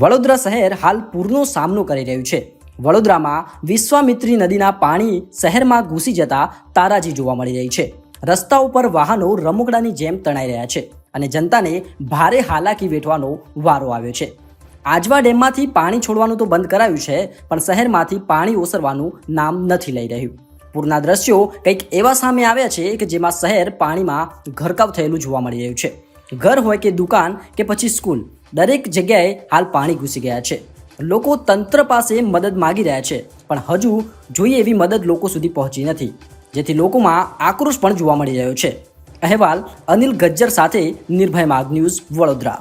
વડોદરા શહેર હાલ પૂરનો સામનો કરી રહ્યું છે. વડોદરામાં વિશ્વામિત્રી નદીના પાણી શહેરમાં ઘૂસી જતા તારાજી જોવા મળી રહી છે. રસ્તા ઉપર વાહનો રમકડાની જેમ તણાઈ રહ્યા છે અને જનતાને ભારે હાલાકી વેઠવાનો વારો આવ્યો છે. આજવા ડેમમાંથી પાણી છોડવાનું તો બંધ કરાયું છે, પણ શહેરમાંથી પાણી ઓસરવાનું નામ નથી લઈ રહ્યું. પૂરના દ્રશ્યો કંઈક એવા સામે આવ્યા છે કે જેમાં શહેર પાણીમાં ઘરકાવ થયેલું જોવા મળી રહ્યું છે. ઘર હોય કે દુકાન કે પછી સ્કૂલ. દરેક જગ્યાએ હાલ પાણી ઘૂસી ગયા છે. લોકો તંત્ર પાસે મદદ માગી રહ્યા છે, પણ હજુ જોઈએ એવી મદદ લોકો સુધી પહોંચી નથી, જેથી લોકોમાં આક્રોશ પણ જોવા મળી રહ્યો છે. અહેવાલ અનિલ ગજ્જર સાથે નિર્ભય માગ ન્યૂઝ વડોદરા.